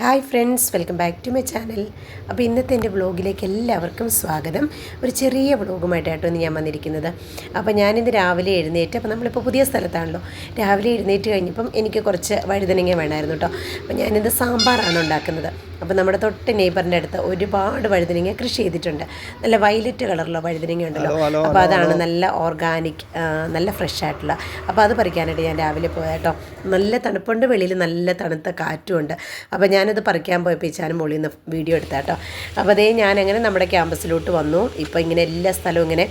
Hi friends welcome back to my channel. അപ്പോൾ ഇന്നത്തെ എന്റെ വ്ളോഗിലേക്ക് എല്ലാവർക്കും സ്വാഗതം. ഒരു ചെറിയ വ്ളോഗുമായിട്ടാട്ടോ ഇന്ന് ഞാൻ വന്നിരിക്കുന്നത്. അപ്പോൾ ഞാനിന്ന് രാവിലെ എഴുന്നേറ്റ് അപ്പോൾ നമ്മളിപ്പോൾ പുതിയ സ്ഥലത്താണല്ലോ. രാവിലെ എഴുന്നേറ്റ് കഴിഞ്ഞപ്പം എനിക്ക് കുറച്ച് വഴുതനങ്ങ വേണമായിരുന്നു കേട്ടോ. അപ്പോൾ ഞാനിത് സാമ്പാറാണ് ഉണ്ടാക്കുന്നത്. അപ്പോൾ നമ്മുടെ തൊട്ട് നെയ്ബറിന്റെ അടുത്ത് ഒരുപാട് വഴുതനങ്ങ കൃഷി ചെയ്തിട്ടുണ്ട്. നല്ല വയലറ്റ് കളറുള്ള വഴുതനങ്ങ ഉണ്ടല്ലോ. അപ്പോൾ അതാണ് നല്ല ഓർഗാനിക് നല്ല ഫ്രഷ് ആയിട്ടുള്ള. അപ്പോൾ അത് പറിക്കാനായിട്ട് ഞാൻ രാവിലെ പോയാട്ടോ നല്ല തണുപ്പുണ്ട് വെളിയിൽ നല്ല തണുത്ത കാറ്റുമുണ്ട്. അപ്പോൾ ഞാനത് പറിക്കാൻ പോയപ്പോൾ ഇച്ചാനും മുകളിൽ നിന്ന് വീഡിയോ എടുത്താ കേട്ടോ. അപ്പോൾ അതേ ഞാനങ്ങനെ നമ്മുടെ ക്യാമ്പസിലോട്ട് വന്നു. ഇപ്പോൾ ഇങ്ങനെ എല്ലാ സ്ഥലവും ഇങ്ങനെ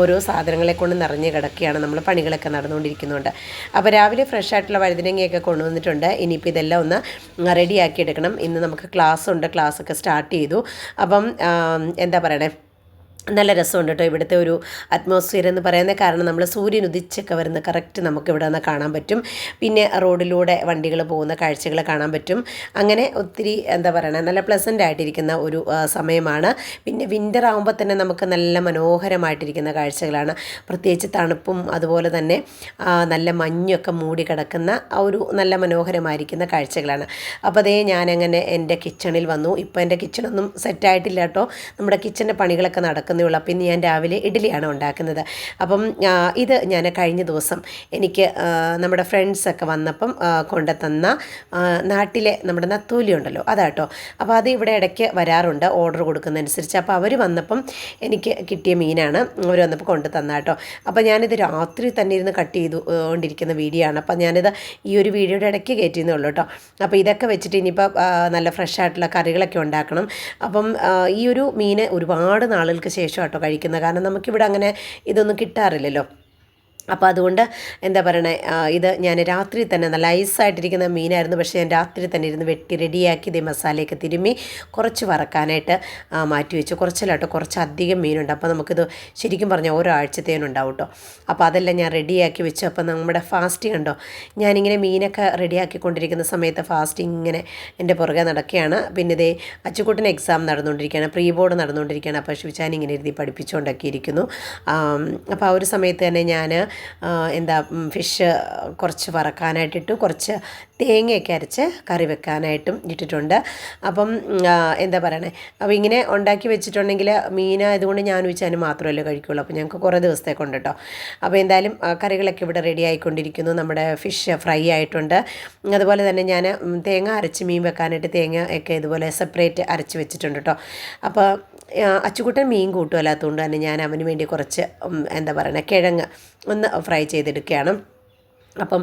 ഓരോ സാധനങ്ങളെ കൊണ്ട് നിറഞ്ഞ് കിടക്കുകയാണ്. നമ്മൾ പണികളൊക്കെ നടന്നുകൊണ്ടിരിക്കുന്നുണ്ട്. അപ്പോൾ രാവിലെ ഫ്രഷ് ആയിട്ടുള്ള വഴുതനങ്ങയൊക്കെ കൊണ്ടുവന്നിട്ടുണ്ട്. ഇനിയിപ്പോൾ ഇതെല്ലാം ഒന്ന് റെഡിയാക്കി എടുക്കണം. ഇന്ന് നമുക്ക് ക്ലാസ് ഉണ്ട്. ക്ലാസ്സൊക്കെ സ്റ്റാർട്ട് ചെയ്തു. അപ്പം എന്താ പറയണേ? നല്ല രസമുണ്ട് കേട്ടോ ഇവിടുത്തെ ഒരു അറ്റ്മോസ്ഫിയർ എന്ന് പറയുന്നത്. കാരണം നമ്മൾ സൂര്യൻ ഉദിച്ചൊക്കെ വരുന്ന കറക്റ്റ് നമുക്ക് ഇവിടെ നിന്ന് കാണാൻ പറ്റും. പിന്നെ റോഡിലൂടെ വണ്ടികൾ പോകുന്ന കാഴ്ചകൾ കാണാൻ പറ്റും. അങ്ങനെ ഒത്തിരി എന്താ പറയുക നല്ല പ്ലസന്റ് ആയിട്ടിരിക്കുന്ന ഒരു സമയമാണ്. പിന്നെ വിന്റർ ആകുമ്പോൾ തന്നെ നമുക്ക് നല്ല മനോഹരമായിട്ടിരിക്കുന്ന കാഴ്ചകളാണ്. പ്രത്യേകിച്ച് തണുപ്പും അതുപോലെ തന്നെ നല്ല മഞ്ഞൊക്കെ മൂടി കിടക്കുന്ന ഒരു നല്ല മനോഹരമായിരിക്കുന്ന കാഴ്ചകളാണ്. അപ്പോൾ അതേ ഞാനങ്ങനെ എന്റെ കിച്ചണിൽ വന്നു. ഇപ്പോൾ എന്റെ കിച്ചണൊന്നും സെറ്റായിട്ടില്ല കേട്ടോ. നമ്മുടെ കിച്ചന്റെ പണികളൊക്കെ നടക്കുന്നേ ഉള്ളൂ അപ്പം ഇന്ന് ഞാൻ രാവിലെ ഇഡ്ഡലിയാണ് ഉണ്ടാക്കുന്നത്. അപ്പം ഇത് ഞാൻ കഴിഞ്ഞ ദിവസം എനിക്ക് നമ്മുടെ ഫ്രണ്ട്സൊക്കെ വന്നപ്പം കൊണ്ടു കൊണ്ടുതന്ന നാട്ടിലെ നമ്മുടെ നത്തൂലി ഉണ്ടല്ലോ അതാട്ടോ. അപ്പോൾ അത് ഇവിടെ ഇടയ്ക്ക് വരാറുണ്ട് ഓർഡർ കൊടുക്കുന്നതനുസരിച്ച്. അപ്പോൾ അവർ വന്നപ്പം എനിക്ക് കിട്ടിയ മീനാണ് അവർ വന്നപ്പോൾ കൊണ്ടു തന്ന കേട്ടോ. അപ്പോൾ ഞാനിത് രാത്രി തന്നെ ഇരുന്ന് കട്ട് ചെയ്തു കൊണ്ടിരിക്കുന്ന വീഡിയോ ആണ്. അപ്പോൾ ഞാനിത് ഈ ഒരു വീഡിയോയുടെ ഇടയ്ക്ക് കയറ്റിയെന്നേ ഉള്ളൂ കേട്ടോ. അപ്പോൾ ഇതൊക്കെ വെച്ചിട്ട് ഇനിയിപ്പോൾ നല്ല ഫ്രഷ് ആയിട്ടുള്ള കറികളൊക്കെ ഉണ്ടാക്കണം. അപ്പം ഈ ഒരു മീൻ ഒരുപാട് നാളുകൾക്ക് ശേഷം കേട്ടോ കഴിക്കുന്നത്. കാരണം നമുക്കിവിടെ അങ്ങനെ ഇതൊന്നും കിട്ടാറില്ലല്ലോ. അപ്പോൾ അതുകൊണ്ട് എന്താ പറയണേ ഇത് ഞാൻ രാത്രി തന്നെ നല്ല ഐസായിട്ടിരിക്കുന്ന മീനായിരുന്നു. പക്ഷേ ഞാൻ രാത്രി തന്നെ ഇരുന്ന് വെട്ടി റെഡിയാക്കി ഇതേ മസാലയൊക്കെ തിരുമ്മി കുറച്ച് വറക്കാനായിട്ട് മാറ്റി വെച്ചു. കുറച്ചല്ലാട്ടോ കുറച്ച് അധികം മീനുണ്ട്. അപ്പോൾ നമുക്കിത് ശരിക്കും പറഞ്ഞാൽ ഓരോ ആഴ്ചത്തേനുണ്ടാവും കേട്ടോ അപ്പോൾ അതെല്ലാം ഞാൻ റെഡിയാക്കി വെച്ചു. അപ്പോൾ നമ്മുടെ ഫാസ്റ്റ് ഉണ്ടോ ഞാനിങ്ങനെ മീനൊക്കെ റെഡിയാക്കിക്കൊണ്ടിരിക്കുന്ന സമയത്ത് ഫാസ്റ്റ് ഇങ്ങനെ എന്റെ പുറകെ നടക്കുകയാണ്. പിന്നെ ഇതേ അച്ചുകൂട്ടൻ എക്സാം നടന്നുകൊണ്ടിരിക്കുകയാണ് പ്രീ ബോർഡ് നടന്നുകൊണ്ടിരിക്കുകയാണ്. അപ്പോൾ ശിവചാൻ ഇങ്ങനെ എഴുതി പഠിപ്പിച്ചുകൊണ്ടൊക്കെ ഇരിക്കുന്നു. അപ്പോൾ ആ ഒരു സമയത്ത് തന്നെ ഞാൻ എന്താ ഫിഷ് കുറച്ച് വറക്കാനായിട്ടിട്ടു കുറച്ച് തേങ്ങയൊക്കെ അരച്ച് കറി വെക്കാനായിട്ടും ഇട്ടിട്ടുണ്ട്. അപ്പം എന്താ പറയണേ അപ്പോൾ ഇങ്ങനെ ഉണ്ടാക്കി വെച്ചിട്ടുണ്ടെങ്കിൽ മീൻ ഇതുകൊണ്ട് ഞാൻ വെച്ചാൽ മാത്രമല്ലേ കഴിക്കുള്ളൂ. അപ്പോൾ ഞങ്ങൾക്ക് കുറേ ദിവസത്തേക്കുണ്ട് കേട്ടോ. അപ്പോൾ എന്തായാലും കറികളൊക്കെ ഇവിടെ റെഡി ആയിക്കൊണ്ടിരിക്കുന്നു. നമ്മുടെ ഫിഷ് ഫ്രൈ ആയിട്ടുണ്ട്. അതുപോലെ തന്നെ ഞാൻ തേങ്ങ അരച്ച് മീൻ വെക്കാനായിട്ട് തേങ്ങ ഒക്കെ ഇതുപോലെ സെപ്പറേറ്റ് അരച്ച് വെച്ചിട്ടുണ്ട് കേട്ടോ. അപ്പോൾ അച്ചുകുട്ടൻ മീൻ കൂട്ടുമല്ലാത്തതുകൊണ്ട് തന്നെ ഞാൻ അവന് വേണ്ടി കുറച്ച് എന്താ പറയുക കിഴങ്ങ് ഒന്ന് ഫ്രൈ ചെയ്തെടുക്കുകയാണ്. അപ്പം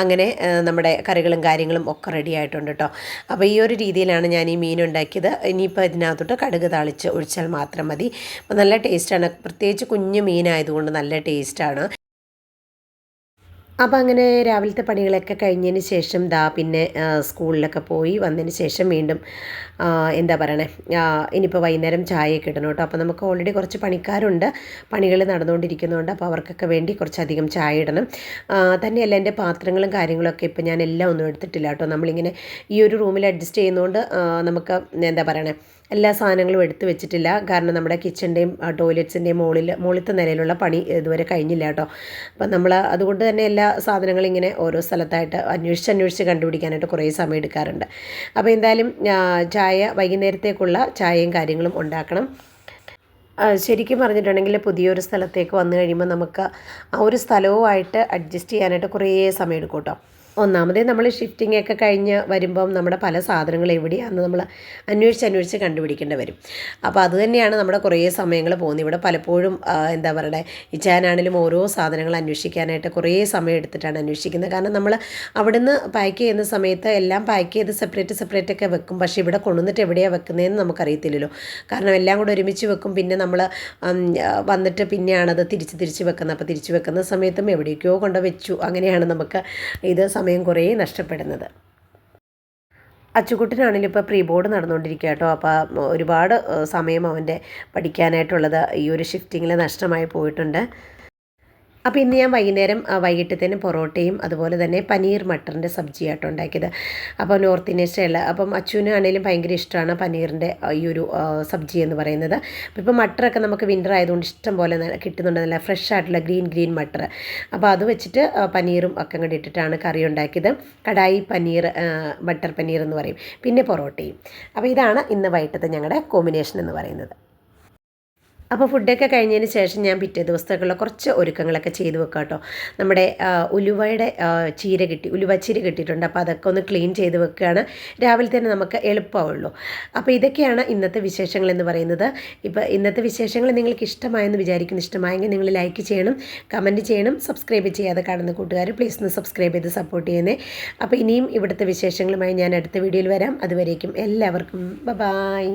അങ്ങനെ നമ്മുടെ കറികളും കാര്യങ്ങളും ഒക്കെ റെഡി ആയിട്ടുണ്ട് കേട്ടോ അപ്പോൾ ഈ ഒരു രീതിയിലാണ് ഞാൻ ഈ മീൻ ഉണ്ടാക്കിയത്. ഇനിയിപ്പോൾ ഇതിനകത്തോട്ട് കടുക് തളിച്ച് ഒഴിച്ചാൽ മാത്രം മതി. അപ്പോൾ നല്ല ടേസ്റ്റാണ് പ്രത്യേകിച്ച് കുഞ്ഞു മീനായതുകൊണ്ട് നല്ല ടേസ്റ്റാണ് അപ്പോൾ അങ്ങനെ രാവിലത്തെ പണികളൊക്കെ കഴിഞ്ഞതിന് ശേഷം ദാ പിന്നെ സ്കൂളിലൊക്കെ പോയി വന്നതിന് ശേഷം വീണ്ടും എന്താ പറയണേ? ഇനിയിപ്പോൾ വൈകുന്നേരം ചായയൊക്കെ ഇടണം കേട്ടോ. അപ്പോൾ നമുക്ക് ഓൾറെഡി കുറച്ച് പണിക്കാരുണ്ട്. പണികൾ നടന്നുകൊണ്ടിരിക്കുന്നതുകൊണ്ട് അപ്പോൾ അവർക്കൊക്കെ വേണ്ടി കുറച്ചധികം ചായ ഇടണം. തന്നെയല്ല എന്റെ പാത്രങ്ങളും കാര്യങ്ങളൊക്കെ ഇപ്പോൾ ഞാൻ എല്ലാം ഒന്നും എടുത്തിട്ടില്ല കേട്ടോ. നമ്മളിങ്ങനെ ഈ ഒരു റൂമിൽ അഡ്ജസ്റ്റ് ചെയ്യുന്നതുകൊണ്ട് നമുക്ക് എന്താ പറയണേ? എല്ലാ സാധനങ്ങളും എടുത്തു വെച്ചിട്ടില്ല. കാരണം നമ്മുടെ കിച്ചന്റെയും ടോയ്ലറ്റ്സിന്റെയും മുകളിൽ മുകളിലത്തെ നിലയിലുള്ള പണി ഇതുവരെ കഴിഞ്ഞില്ല കേട്ടോ. അപ്പം നമ്മൾ അതുകൊണ്ട് തന്നെ എല്ലാ സാധനങ്ങളും ഇങ്ങനെ ഓരോ സ്ഥലത്തായിട്ട് അന്വേഷിച്ച് അന്വേഷിച്ച് കണ്ടുപിടിക്കാനായിട്ട് കുറേ സമയം എടുക്കാറുണ്ട്. അപ്പോൾ എന്തായാലും ആ, ചായ വൈകുന്നേരത്തേക്കുള്ള ചായയും കാര്യങ്ങളും ഉണ്ടാക്കണം. ശരിക്കും പറഞ്ഞിട്ടുണ്ടെങ്കിൽ പുതിയൊരു സ്ഥലത്തേക്ക് വന്നു കഴിയുമ്പോൾ നമുക്ക് ആ ഒരു സ്ഥലവുമായിട്ട് അഡ്ജസ്റ്റ് ചെയ്യാനായിട്ട് കുറേ സമയം എടുക്കും കേട്ടോ. ഒന്നാമതേ നമ്മൾ ഷിഫ്റ്റിംഗ് ഒക്കെ കഴിഞ്ഞ് വരുമ്പം നമ്മുടെ പല സാധനങ്ങൾ എവിടെയാണെന്ന് നമ്മൾ അന്വേഷിച്ച് അന്വേഷിച്ച് കണ്ടുപിടിക്കേണ്ടി വരും. അപ്പോൾ അത് തന്നെയാണ് നമ്മുടെ കുറേ സമയങ്ങൾ പോകുന്നത്. ഇവിടെ പലപ്പോഴും എന്താ പറയുക ഇച്ചാനാണെങ്കിലും ഓരോ സാധനങ്ങൾ അന്വേഷിക്കാനായിട്ട് കുറേ സമയം എടുത്തിട്ടാണ് അന്വേഷിക്കുന്നത്. കാരണം നമ്മൾ അവിടുന്ന് പാക്ക് ചെയ്യുന്ന സമയത്ത് എല്ലാം പാക്ക് ചെയ്ത് സെപ്പറേറ്റ് സെപ്പറേറ്റ് ഒക്കെ വെക്കും. പക്ഷേ ഇവിടെ കൊണ്ടുവന്നിട്ട് എവിടെയാണ് വെക്കുന്നതെന്ന് നമുക്കറിയത്തില്ലല്ലോ. കാരണം എല്ലാം കൂടെ ഒരുമിച്ച് വെക്കും. പിന്നെ നമ്മൾ വന്നിട്ട് പിന്നെയാണത് തിരിച്ച് തിരിച്ച് വെക്കുന്നത്. അപ്പോൾ തിരിച്ച് വെക്കുന്ന സമയത്തും എവിടേക്കോ കൊണ്ട് വെച്ചു. അങ്ങനെയാണ് നമുക്ക് ഇത് സമയം കുറേ നഷ്ടപ്പെടുന്നത്. അച്ചുകുട്ടനാണെങ്കിലും ഇപ്പോൾ പ്രീ ബോർഡ് നടന്നുകൊണ്ടിരിക്കുക കേട്ടോ അപ്പോൾ ഒരുപാട് സമയം അവന്റെ പഠിക്കാനായിട്ടുള്ളത് ഈ ഒരു ഷിഫ്റ്റിങ്ങിൽ നഷ്ടമായി പോയിട്ടുണ്ട്. അപ്പോൾ ഇന്ന് ഞാൻ വൈകുന്നേരം വൈകിട്ട് വൈകിട്ടത്തേന് പൊറോട്ടയും അതുപോലെ തന്നെ പനീർ മട്ടറിന്റെ സബ്ജിയാട്ടോ ഉണ്ടാക്കിയത്. അപ്പോൾ നോർത്ത് ഇന്ത്യൻ സ്റ്റൈലിൽ അപ്പം അച്ചുവിന് ആണെങ്കിലും ഭയങ്കര ഇഷ്ടമാണ് പനീറിന്റെ ഈ ഒരു സബ്ജി എന്ന് പറയുന്നത്. അപ്പോൾ ഇപ്പോൾ മട്ടറൊക്കെ നമുക്ക് വിന്റർ ആയതുകൊണ്ട് ഇഷ്ടം പോലെ കിട്ടുന്നുണ്ട്. നല്ല ഫ്രഷ് ആയിട്ടുള്ള ഗ്രീൻ ഗ്രീൻ മട്ടർ അപ്പോൾ അത് വെച്ചിട്ട് പനീറും ഒക്കെ അങ്ങോട്ട് ഇട്ടിട്ടാണ് കറി ഉണ്ടാക്കിയത്. കടായി പനീർ ബട്ടർ പനീർ എന്ന് പറയും. പിന്നെ പൊറോട്ടയും. അപ്പോൾ ഇതാണ് ഇന്ന് വൈകിട്ടത്തെ ഞങ്ങളുടെ കോമ്പിനേഷൻ എന്ന് പറയുന്നത്. അപ്പോൾ ഫുഡൊക്കെ കഴിഞ്ഞതിന് ശേഷം ഞാൻ പിറ്റേ ദിവസത്തേക്കുള്ള കുറച്ച് ഒരുക്കങ്ങളൊക്കെ ചെയ്ത് വെക്കാം കേട്ടോ നമ്മുടെ ഉലുവയുടെ ചീര കിട്ടി ഉലുവ ചീര കിട്ടിയിട്ടുണ്ട്. അപ്പോൾ അതൊക്കെ ഒന്ന് ക്ലീൻ ചെയ്ത് വെക്കുകയാണ് രാവിലെ തന്നെ നമുക്ക് എളുപ്പമുള്ളൂ. അപ്പോൾ ഇതൊക്കെയാണ് ഇന്നത്തെ വിശേഷങ്ങൾ എന്ന് പറയുന്നത്. ഇപ്പോൾ ഇന്നത്തെ വിശേഷങ്ങൾ നിങ്ങൾക്ക് ഇഷ്ടമായെന്ന് വിചാരിക്കുന്നു. ഇഷ്ടമായെങ്കിൽ നിങ്ങൾ ലൈക്ക് ചെയ്യണം കമന്റ് ചെയ്യണം സബ്സ്ക്രൈബ് ചെയ്യാതെ കാണുന്ന കൂട്ടുകാർ പ്ലീസ് ഒന്ന് സബ്സ്ക്രൈബ് ചെയ്ത് സപ്പോർട്ട് ചെയ്യുന്നേ. അപ്പോൾ ഇനിയും ഇവിടുത്തെ വിശേഷങ്ങളുമായി ഞാൻ അടുത്ത വീഡിയോയിൽ വരാം. അതുവരേക്കും എല്ലാവർക്കും ബ ബായ്